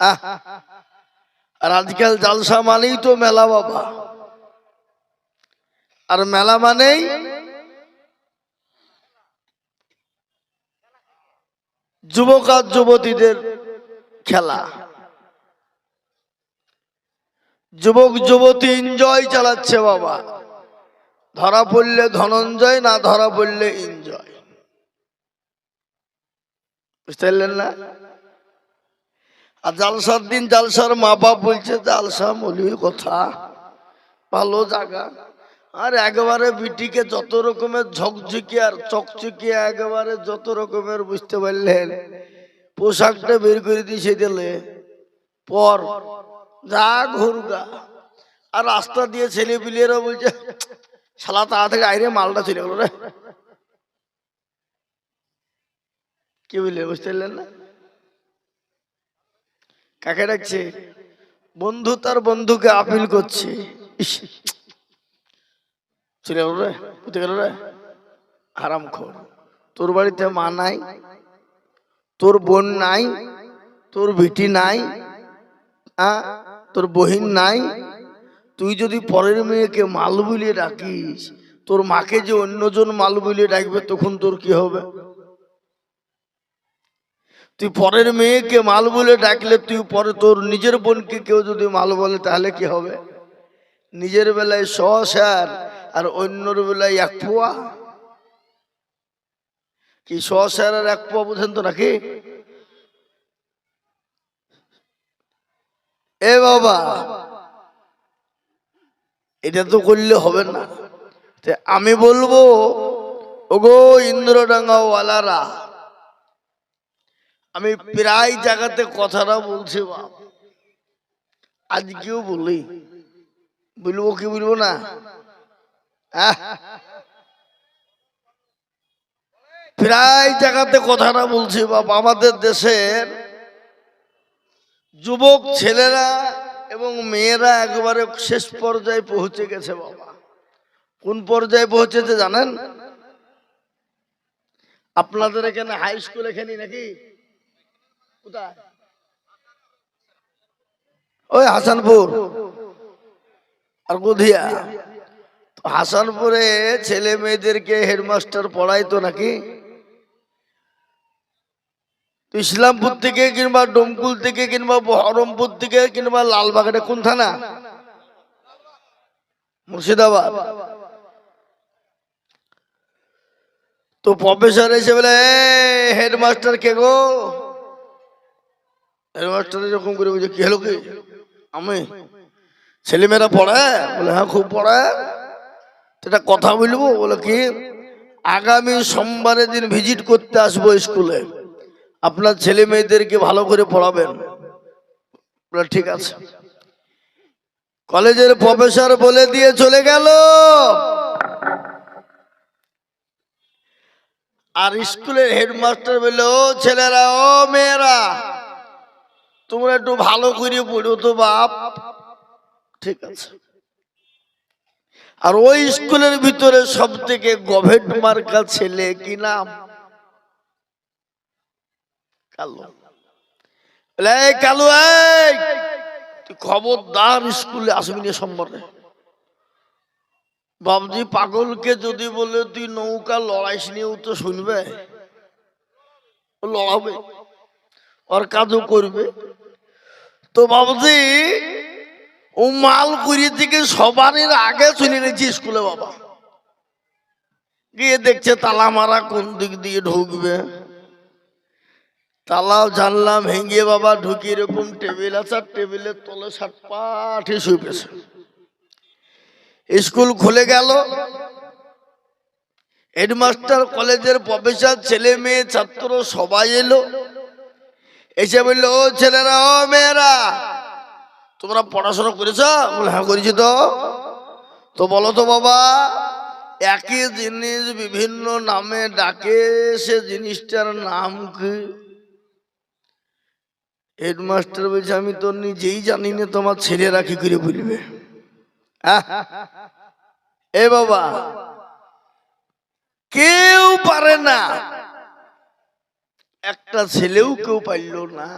আর আজকাল জালসা মানেই তো মেলা বাবা। আর মেলা মানেই যুবক আর যুবতীদের খেলা। যুবক, যুবতী এনজয় চালাচ্ছে বাবা। ধরা পড়লে ধনঞ্জয়, না ধরা পড়লে এনজয় বুঝতে পারলেন না? আর জালসার দিন জালসার মা বাপ বলছে, জালসা মলির কথা। ভালো জায়গা। আর একেবারে বিটিকে যত রকমের ঝকঝকে আর চকচকে, একেবারে যত রকমের বুঝতে পারলেন। পোশাকটা বের করে দিয়েছে দিলে। পর, যা ঘুরগা। আর রাস্তা দিয়ে ছেলে পিলেরা বলছে, শালা তাড়া থেকে আইরে মালটা চলে গেল রে। কি বললে বুঝতে পারলেন না? কাকে ডাকছে? বন্ধু তার বন্ধুকে আপিল করছে। চলে রে রে। হারাম খোর তোর বাড়িতে মা নাই, তোর বোন নাই, তোর বিটি নাই? তোর বহিন নাই। তুই যদি পরের মেয়েকে মাল বুলিয়ে ডাকিস, তোর মাকে যে অন্যজন মাল বুলিয়ে ডাকবে, তখন তোর কি হবে? তুই পরের মেয়েকে মাল বলে ডাকলে তুই পরে তোর নিজের বোনকে কেউ যদি মাল বলে, তাহলে কি হবে? নিজের বেলায় শ স্যার আর অন্যর বেলায় এক পোয়া? কি শ স্যার আর এক পোয়া বুঝেন তো নাকি? এ বাবা, এটা তো করলে হবে না। আমি বলব, ওগো ইন্দ্রডাঙ্গা ওয়ালারা আমি প্রায় জায়গাতে কথাটা বলছি বাপ। আজকেও বলি। বলব কি বলব না? আহ? প্রায় জায়গাতে কথাটা বলছি বাপ। আমাদের দেশের যুবক ছেলেরা এবং মেয়েরা একবারে শেষ পর্যায়ে পৌঁছে গেছে বাবা। কোন পর্যায়ে পৌঁছেছে জানেন? আপনাদের এখানে হাই স্কুল এখানে নাকি? ওই হাসানপুর। আর গুধিয়া। হাসানপুরে ছেলে মেয়েদেরকে হেডমাস্টার পড়াইতো নাকি? ইসলামপুর থেকে কিংবা ডোমকুল থেকে কিংবা বহরমপুর থেকে কিংবা লালবাগানে কোন থানা? মুর্শিদাবাদ। তো প্রফেসর এসে বলে হেডমাস্টার কে গো? হেডমাস্টার এরকম করে বলছে, কি হলো কি আমি। ছেলেমেয়েরা পড়ে? বলে হ্যাঁ খুব পড়ে। তো একটা কথা বলব, বলে কি, আগামী সোমবারের দিন ভিজিট করতে আসব স্কুলে আপনার ছেলে মেয়েদেরকে ভালো করে পড়াবেন। বলে, ঠিক আছে। কলেজের প্রফেসর বলে দিয়ে চলে গেল। আর স্কুলের হেডমাস্টার বলল ছেলেরা, ও মেয়েরা তোমরা একটু ভালো করে পড়ো তো বাপ। ঠিক আছে। আর ওই স্কুলের ভিতরে সব থেকে গভেট মার্কা ছেলে কি নাম? কালু। খবরদার স্কুলে আসবি না সম্বরে বাবজি পাগলকে যদি বলে তুই নৌকা লড়াইস নিয়ে ও তো শুনবে। লড়াবে। ওর কাজও করবে। তো বাবজি ও মাল করিয়ে থেকে সবার আগে চলে গেছি স্কুলে, বাবা। গিয়ে দেখছে তালা মারা কোন দিক দিয়ে ঢুকবে। তালাও জানলাম ভেঙে বাবা ঢুকি এরকম টেবিল আছে টেবিলের তলে সাত পাঠে শুয়েছে স্কুল খুলে গেল। হেডমাস্টার কলেজের প্রফেসর, ছেলে মেয়ে, ছাত্র সবাই এলো। এসে বলল, ও ছেলেরা, ও মেয়েরা, তোমরা পড়াশোনা করেছ? বলে হ্যাঁ করেছি তো। তো বলো তো বাবা, একই জিনিস বিভিন্ন নামে ডাকে, সে জিনিসটার নাম কি? হেডমাস্টার বলছে, আমি তো নিজেই জানি না, তোমার ছেলেরা কি করে বলবে? আহ! এ বাবা, কেউ পারে না। একটা ছেলেও কেউ পারল না।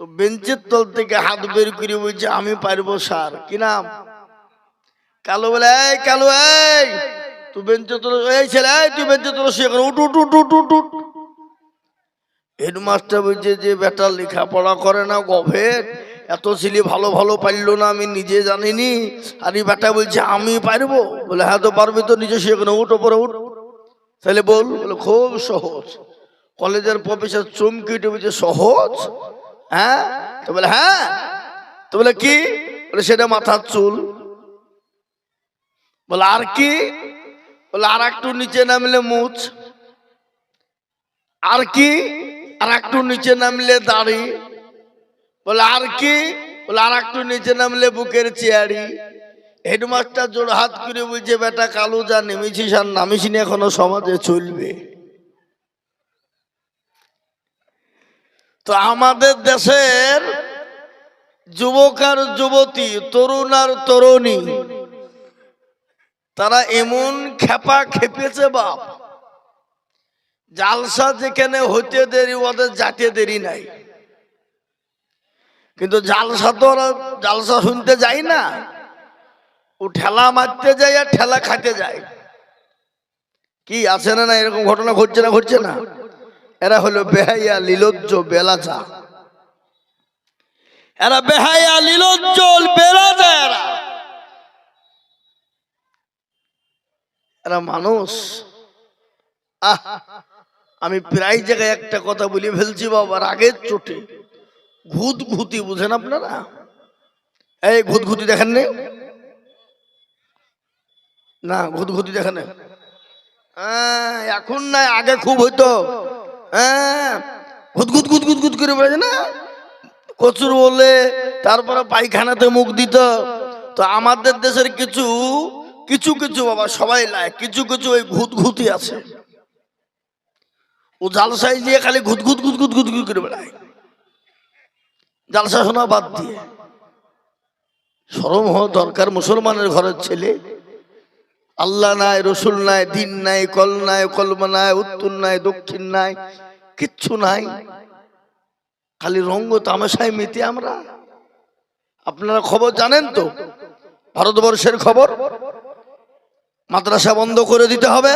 তো বেঞ্চের তল থেকে হাত বের করে বলছে, আমি পারব, স্যার। কি নাম? কালো বলে, এই কালো, এই, তুই বেঞ্চে তোর এই ছেলে, এই, তুই বেঞ্চে তোর শুয়ে উঠ উঠ উঠ উঠ উঠ উঠ। হেডমাস্টার বলছে, যে বেটা লেখাপড়া করে না গভের, এত ছেলে ভালো ভালো পারল না, আমি নিজে জানিনি। আর এই বেটা বলছে, আমি পারব? বলে হ্যাঁ তো পারবি তো, নিজে শুয়ে উঠ, ওপরে উঠ। তাহলে বল, বলে, খুব সহজ। কলেজের প্রফেসর চমকি উঠে বলছে সহজ হ্যাঁ? তো বলে হ্যাঁ? তো বলে, কি? বলে, সেটা মাথার চুল। বলে, আর কি? বলে, আর একটু নিচে নামলে মুছ। আর কি? আর একটু নিচে নামলে দাড়ি। বলে, আর কি? বলে, আর একটু নিচে নামলে বুকের চেয়ারি। হেডমাস্টার জোর হাত করে বলছে, বেটা কালো যা নেমেছিস আর নামিসিনি এখনও সমাজে চলবে। তো আমাদের দেশের যুবক আর যুবতী, তরুণ আর তরুণী, তারা এমন খেপা খেপেছে বাপ। জালসা যেখানে হইতে দেরি, ওদের যাতে দেরি নাই। কিন্তু জালসা তো ওরা জালসা শুনতে যায় না। ও ঠেলা মারতে যায় আর ঠেলা খাইতে যায়। কি আছে না না এরকম ঘটনা ঘটছে না ঘটছে না? এরা হলো বেহাইয়া, লীলজ্জ বেলাচা এরা বেহাইয়া, লীলজ্জ বেলাচা এরা। এরা মানুষ। আহ, আমি প্রায় জায়গায় একটা কথা বলে ফেলছি বাবার আগের চোটে। ঘুত ঘুতি বুঝেন আপনারা? এই ঘুত ঘুতি দেখেন নে? না ঘুত ঘুতি দেখেন নে? এখন নাই আগে খুব হইতো। হ্যাঁ ঘুত ঘুত ঘুত করে বেড়াচ্ছে না, কচুর বলে, তারপরে পায়খানাতে মুখ দিত। তো আমাদের দেশের কিছু কিছু কিছু বাবা সবাই লাই কিছু কিছু ওই ঘুত ঘুতি আছে। ও জালসাই দিয়ে খালি ঘুত ঘুত ঘুত ঘুত ঘুত ঘুত করে বেড়ায়। জালসা শোনা বাদ দিয়ে সরম হওয়া দরকার মুসলমানের ঘরের ছেলে। আল্লাহ নাই, রসুল নাই, দিন নাই, কল নাই, কলমা নাই, উত্তর নাই, দক্ষিণ নাই, কিচ্ছু নাই। খালি রঙ্গ তামাশায় মেতে আমরা। আপনারা খবর জানেন তো? ভারতবর্ষের খবর? মাদ্রাসা বন্ধ করে দিতে হবে।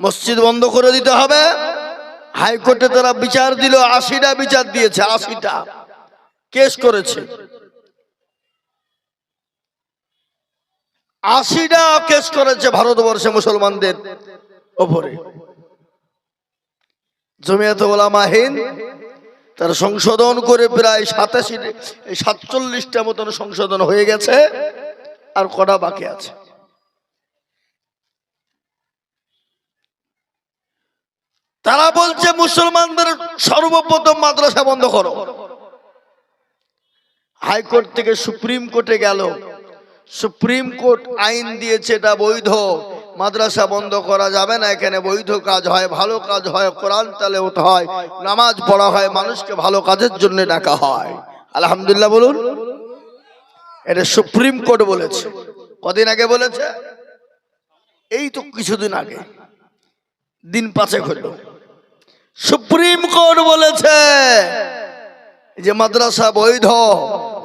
মসজিদ বন্ধ করে দিতে হবে। হাইকোর্টে তারা বিচার দিল, আশিটা বিচার দিয়েছে, আশিটা। কেস করেছে। আশিটা কেস করেছে ভারতবর্ষে মুসলমানদের ওপরে। জমিয়াত ওলামা হিন্দ তার সংশোধন করে প্রায় সাতাশি সাতচল্লিশটা মতন সংশোধন হয়ে গেছে, আর কটা বাকি আছে। তারা বলছে, মুসলমানদের সর্বপ্রথম মাদ্রাসা বন্ধ করো। হাইকোর্ট থেকে সুপ্রিম কোর্টে গেল। সুপ্রিম কোর্ট আইন দিয়েছে, এটা বৈধ। মাদ্রাসা বন্ধ করা যাবে না, এখানে বৈধ কাজ হয়, ভালো কাজ হয়, কোরআন তালেওত হয়, নামাজ পড়া হয়, মানুষকে ভালো কাজের জন্য ডাকা হয়। আলহামদুলিল্লাহ বলুন, এটা সুপ্রিম কোর্ট বলেছে। কদিন আগে বলেছে? এই তো কিছুদিন আগে, দিন পাঁচেক হলো। সুপ্রিম কোর্ট বলেছে যে মাদ্রাসা বৈধ।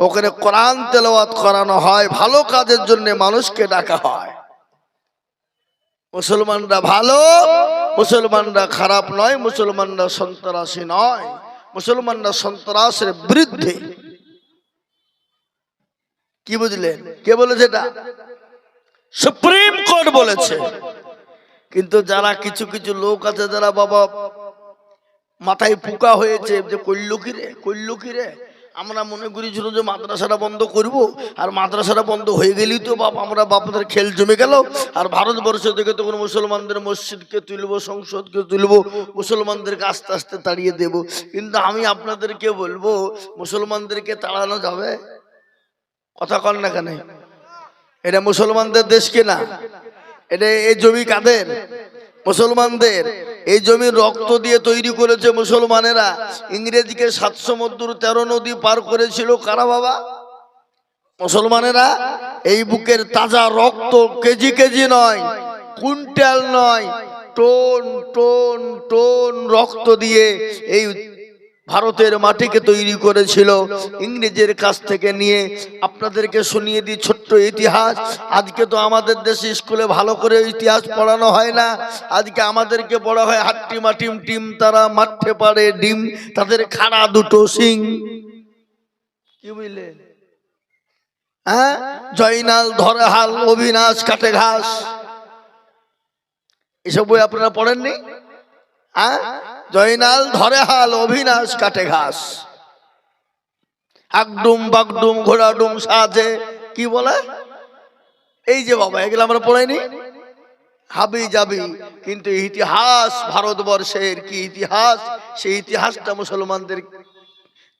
ওখানে কোরআন তেলাওয়াত করানো হয়, ভালো কাজের জন্য মানুষকে ডাকা হয়। মুসলমানরা ভালো, মুসলমানরা খারাপ নয়, মুসলমানরা সন্ত্রাসী নয়, মুসলমানরা সন্ত্রাসের বিরুদ্ধে। কি বুঝলেন? কে বলেছে এটা? সুপ্রিম কোর্ট বলেছে। কিন্তু যারা কিছু কিছু লোক আছে, যারা বাবা মাথায় পোকা হয়েছে, যে করল কি রে করল রে? আমরা মনে করেছিল যে মাদ্রাসাটা বন্ধ করব, আর মাদ্রাসাটা বন্ধ হয়ে গেলেই তো বাপ, আমরা বাপদের খেল জমে গেল। আর ভারতবর্ষ থেকে তখন মুসলমানদের মসজিদকে তুলব, সংসদকে তুলব, মুসলমানদেরকে আস্তে আস্তে তাড়িয়ে দেব। কিন্তু আমি আপনাদেরকে বলব, মুসলমানদেরকে তাড়ানো যাবে? কথা কন না কেন? এটা মুসলমানদের দেশ কিনা? এটা এই জমি কাদের? মুসলমানদের। এই জমির রক্ত দিয়ে তৈরি করেছে মুসলমানেরা। ইংরেজিকে সাতশো মধ্যুর তেরো নদী পার করেছিল। কারা বাবা? মুসলমানেরা? এই বুকের তাজা রক্ত কেজি কেজি নয়, কুইন্টাল নয়, টোন টোন টোন রক্ত দিয়ে এই ভারতের মাটিকে তৈরি করেছিল। ইংরেজের কাছ থেকে নিয়ে আপনাদেরকে শুনিয়ে দিই ছোট্ট ইতিহাস। আজকে তো আমাদের দেশে স্কুলে ভালো করে ইতিহাস পড়ানো হয় না। আজকে আমাদেরকে পড়া হয় হাট্টি মাটিম টিম তারা মাঠে পারে ডিম, তাদের খাড়া দুটো সিং কি বুঝলে? হ্যাঁ? জয়নাল ধরে হাল অবিনাশ কাটে ঘাস। এসব বই আপনারা পড়েননি? হ্যাঁ? জয়নাল ধরে হাল অভিনাশ কাটে ঘাস। আকডুম বাগডুম ঘোড়াডুম সাজে, কি বলে? এই যে বাবা, এগুলো আমরা পড়াইনি? হাবি যাবি কিন্তু ইতিহাস ভারতবর্ষের কি ইতিহাস? সেই ইতিহাসটা মুসলমানদের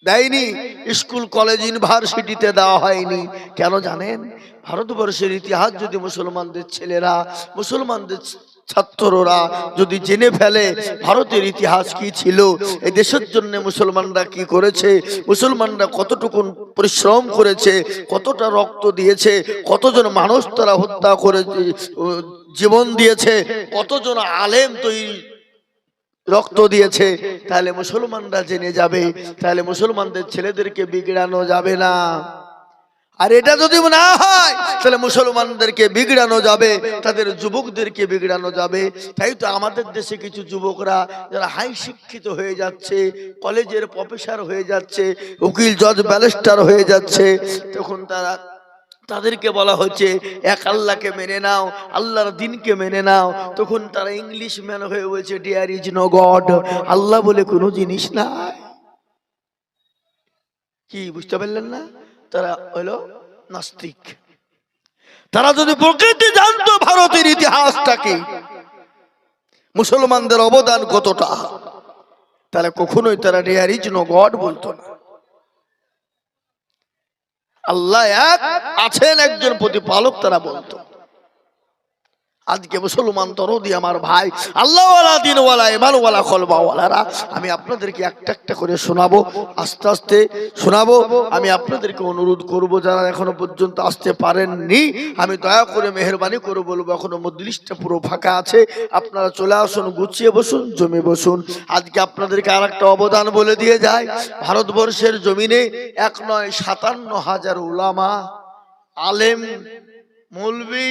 দেয়নি, স্কুল, কলেজ, ইউনিভার্সিটিতে দেওয়া হয়নি। কেন জানেন? ভারতবর্ষের ইতিহাস যদি মুসলমানদের ছেলেরা, মুসলমানদের ছাত্ররা যদি জেনে ফেলে ভারতের ইতিহাস কি ছিল এই দেশের জন্য মুসলমানরা কি করেছে মুসলমানরা কতটুকু পরিশ্রম করেছে কতটা রক্ত দিয়েছে কতজন মানুষ তারা হত্যা উম, জীবন দিয়েছে কতজন আলেম তৈরি রক্ত দিয়েছে তাহলে মুসলমানরা জেনে যাবে তাহলে মুসলমানদের ছেলেদেরকে বিগড়ানো যাবে না। আর এটা যদি না হয়, তাহলে মুসলমানদেরকে বিগড়ানো যাবে, তাদের যুবকদেরকে বিগড়ানো যাবে। তাই তো আমাদের দেশে কিছু যুবকরা যারা হাই শিক্ষিত হয়ে যাচ্ছে, কলেজের প্রফেসর হয়ে যাচ্ছে, উকিল, জজ, ব্যারিস্টার হয়ে যাচ্ছে, তখন তারা তাদেরকে বলা হচ্ছে, এক আল্লাহকে মেনে নাও, আল্লাহর দিনকে মেনে নাও। তখন তারা ইংলিশ ম্যান হয়ে বলছে dear is no God Allah বলে কোনো জিনিস নাই। কি, বুঝতে পারলেন না? তারা হলো নাস্তিক। তারা যদি প্রকৃতি জানতো ভারতের ইতিহাসটাকে মুসলমানদের অবদান কতটা, তাহলে কখনোই তারা ডিয়ার ইজ নো গড বলতো না। আল্লাহ এক আছেন, একজন প্রতিপালক তারা বলতো। আজকে মুসলমান তরদি আমার ভাই। আল্লাহওয়ালা দিনওয়ালা ইমানওয়ালা খলবাওয়ালারা আমি আপনাদেরকে একটা একটা করে শোনাবো, আস্তে আস্তে শোনাবো। আমি আপনাদেরকে অনুরোধ করব, যারা এখনও পর্যন্ত আসতে পারেননি, আমি দয়া করে মেহরবানি করে বলব, এখনও মজলিসটা পুরো ফাঁকা আছে। আপনারা চলে আসুন, গুছিয়ে বসুন, জমে বসুন। আজকে আপনাদেরকে আর একটা অবদান বলে দিয়ে যায় ভারতবর্ষের জমিনে এক নয়, সাতান্ন হাজার উলামা, আলেম, মৌলবী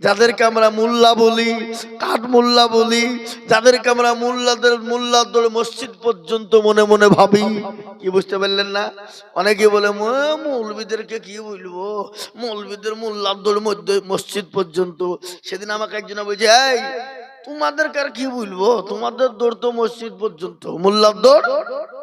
যাদেরকে আমরা মোল্লা বলি, কাঠ মোল্লা বলি, যাদেরকে আমরা মোল্লাদের মোল্লা মোল্লাদের মসজিদ পর্যন্ত মনে মনে ভাবি। কি বুঝতে পারলেন না? অনেকে বলে, "ম- মৌলবীদেরকে কি বলব? মৌলবীদের মোল্লাদের মধ্যে, মসজিদ পর্যন্ত। সেদিন আমাকে একজন বলছে, এই, তোমাদেরকে আর কি বলব? তোমাদের দৌড় তো মসজিদ পর্যন্ত। মোল্লার দৌড়?